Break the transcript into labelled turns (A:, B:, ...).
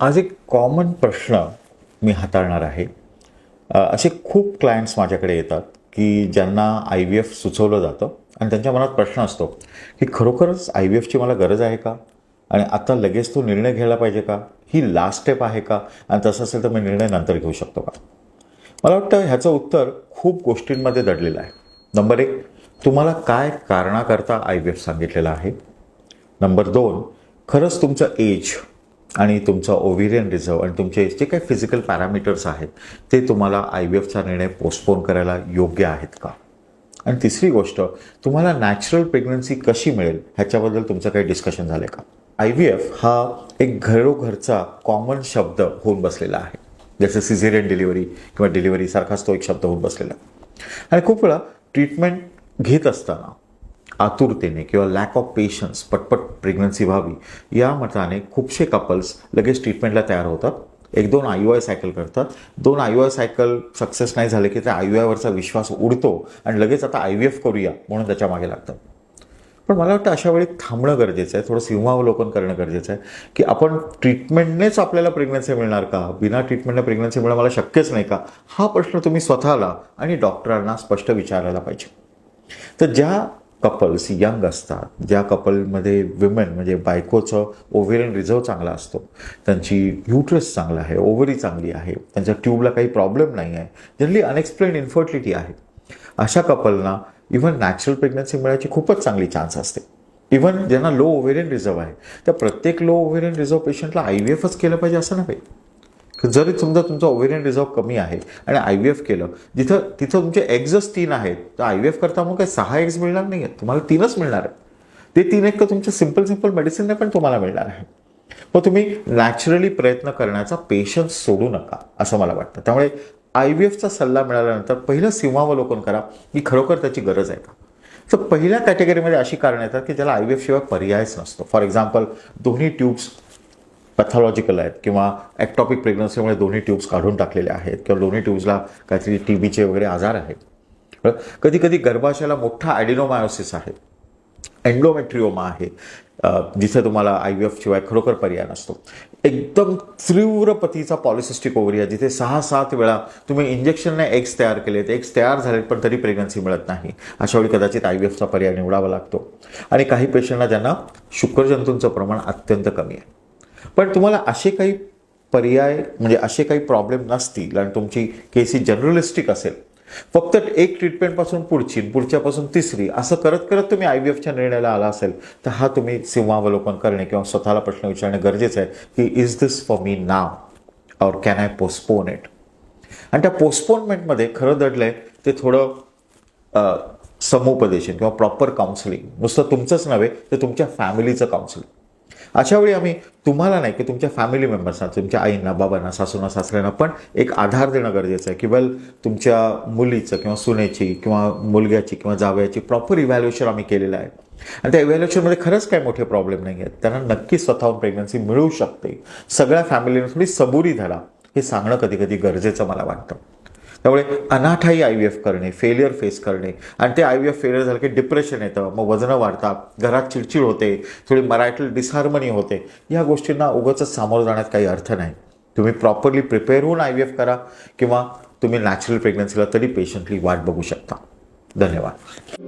A: आज एक कॉमन प्रश्न मी हाताळणार आहे. असे खूप क्लायंट्स माझ्याकडे येतात की ज्यांना आय व्ही एफ सुचवलं जातं आणि त्यांच्या मनात प्रश्न असतो की खरोखरच आय व्ही एफची मला गरज आहे का? आणि आता लगेच तो निर्णय घ्यायला पाहिजे का? ही लास्ट स्टेप आहे का? आणि तसं असेल तर मी निर्णय नंतर घेऊ शकतो का? मला वाटतं ह्याचं उत्तर खूप गोष्टींमध्ये दडलेलं आहे. नंबर एक तुम्हाला काय कारणाकरता आय व्ही एफ सांगितलेलं आहे? नंबर दोन खरंच तुमचं एज आणि तुमचं ओव्हिरियन रिझर्व आणि तुमचे जे काही फिजिकल पॅरामीटर्स आहेत ते तुम्हाला आय व्ही एफचा निर्णय पोस्टपोन करायला योग्य आहेत का? आणि तिसरी गोष्ट तुम्हाला नॅचरल प्रेग्नन्सी कशी मिळेल ह्याच्याबद्दल तुमचं काही डिस्कशन झालं का? आय व्ही एफ हा एक घरोघरचा कॉमन शब्द होऊन बसलेला आहे. जसं सिझेरियन डिलिव्हरी किंवा डिलिव्हरीसारखाच तो एक शब्द होऊन बसलेला आहे. आणि खूप वेळा ट्रीटमेंट घेत असताना आतुरतेने किंवा लॅक ऑफ पेशन्स पटपट प्रेग्नन्सी व्हावी या मताने खूपसे कपल्स लगेच ट्रीटमेंटला तयार होतात. एक दोन आय आय सायकल करतात. दोन आय आय सायकल सक्सेस नाही झाले की त्या आय आयवरचा विश्वास उडतो आणि लगेच आता आय व्ही एफ करूया म्हणून त्याच्यामागे लागतात. पण मला वाटतं अशा वेळी थांबणं गरजेचं आहे थोडं सिंहावलोकन करणं गरजेचं आहे की आपण ट्रीटमेंटनेच आपल्याला प्रेग्नन्सी मिळणार का? बिना ट्रीटमेंटने प्रेग्नन्सी मिळणं मला शक्यच नाही का? हा प्रश्न तुम्ही स्वतःला आणि डॉक्टरांना स्पष्ट विचारायला पाहिजे. तर ज्या कपल्स यंग असतात. ज्या कपलमध्ये विमेन म्हणजे बायकोचं ओव्हेरियन रिझर्व चांगला असतो. त्यांची युट्रस चांगला आहे ओव्हरी चांगली आहे त्यांच्या ट्यूबला काही प्रॉब्लेम नाही आहे. जनरली अनएक्सप्लेन इन्फर्टिलिटी आहे. अशा कपलना इव्हन नॅचरल प्रेग्नन्सी मिळायची खूपच चांगली चान्स असते. इव्हन ज्यांना लो ओव्हेरियन रिझर्व आहे. त्या प्रत्येक लो ओव्हेरियन रिझर्व पेशंटला आय व्ही एफच केलं पाहिजे असं नव्हे. जरी समजा तुमचा ओव्हेरियन रिझर्व कमी आहे आणि आय व्ही एफ केलं जिथं तिथं तुमचे एक्झच तीन आहेत तर आय व्ही एफ करता मग काय सहा एक्स मिळणार नाही आहेत तुम्हाला तीनच मिळणार आहेत. ते तीन एक तर तुमच्या सिंपल सिंपल मेडिसिनने पण तुम्हाला मिळणार आहे. मग तुम्ही नॅचरली प्रयत्न करण्याचा पेशन्स सोडू नका असं मला वाटतं. त्यामुळे आय व्ही एफचा सल्ला मिळाल्यानंतर पहिलं सीमावलोकन करा की खरोखर त्याची गरज आहे का? तर पहिल्या कॅटेगरीमध्ये अशी कारणं येतात की ज्याला आय व्ही एफ शिवाय पर्यायच नसतो. फॉर एक्झाम्पल दोन्ही ट्यूब्स पॅथॉलॉजिकल आहेत किंवा ॲक्टॉपिक प्रेग्नन्सीमुळे दोन्ही ट्यूब्स काढून टाकलेले आहेत किंवा दोन्ही ट्यूब्सला काहीतरी टी बीचे वगैरे आजार आहेत. कधी कधी गर्भाशयाला मोठा ॲडिनोमायोसिस आहे. एंडोमेट्रिओमा आहे. जिथे तुम्हाला आय व्ही एफ शिवाय खरोखर पर्याय नसतो. एकदम तीव्र पतीचा पॉलिसिस्टिक ओव्हरी आहे. जिथे सहा सात वेळा तुम्ही इंजेक्शनने एग्स तयार केलेत एग्स तयार झालेत पण तरी प्रेग्नन्सी मिळत नाही. अशा वेळी कदाचित आय व्ही एफचा पर्याय निवडावा लागतो. आणि काही पेशंटना ज्यांना शुक्रजंतूंचं प्रमाण अत्यंत कमी आहे. पण तुम्हाला असे काही पर्याय म्हणजे असे काही प्रॉब्लेम नसतील आणि तुमची केस ही जनरलिस्टिक असेल. फक्त एक ट्रीटमेंटपासून पुढची पुढच्यापासून तिसरी असं करत करत तुम्ही आय व्ही एफच्या निर्णयाला आला असेल तर हा तुम्ही सीमावलोकन करणे किंवा स्वतःला प्रश्न विचारणे गरजेचं आहे की इज दिस फॉर मी नाव और कॅन आय पोस्टपोन इट आणि त्या पोस्टपोनमेंटमध्ये खरं दडलं आहे ते थोडं समुपदेशन किंवा प्रॉपर काउन्सिलिंग नुसतं तुमचंच नव्हे तर तुमच्या फॅमिलीचं काउन्सिलिंग अशावेळी आम्ही तुम्हाला नाही की तुमच्या फॅमिली मेंबर्सना तुमच्या आईंना बाबांना सासूना सासऱ्यांना पण एक आधार देणं गरजेचं आहे की वेल तुमच्या मुलीचं किंवा सुनेची किंवा मुलग्याची किंवा जावयाची प्रॉपर इव्हॅल्युएशन आम्ही केलेलं आहे. आणि त्या इव्हॅल्युएशनमध्ये खरंच काही मोठे प्रॉब्लेम नाही आहेत. त्यांना नक्कीच स्वतःहून प्रेग्नन्सी मिळू शकते. सगळ्या फॅमिलीने थोडी सबुरी धरा. हे सांगणं कधी कधी गरजेचं मला वाटतं. त्यामुळे अनाठाई आय व्ही एफ करणे फेलियर फेस करणे. आणि ते आय व्ही एफ फेलियर झालं की डिप्रेशन येतं मग वजनं वाढतात घरात चिडचिड होते थोडी मरायटल डिसहार्मनी होते. या गोष्टींना उगाच सामोरं जाण्यात काही अर्थ नाही. तुम्ही प्रॉपरली प्रिपेअर होऊन आय व्ही एफ करा किंवा तुम्ही नॅचरल प्रेग्नन्सीला तरी पेशंटली वाट बघू शकता. धन्यवाद.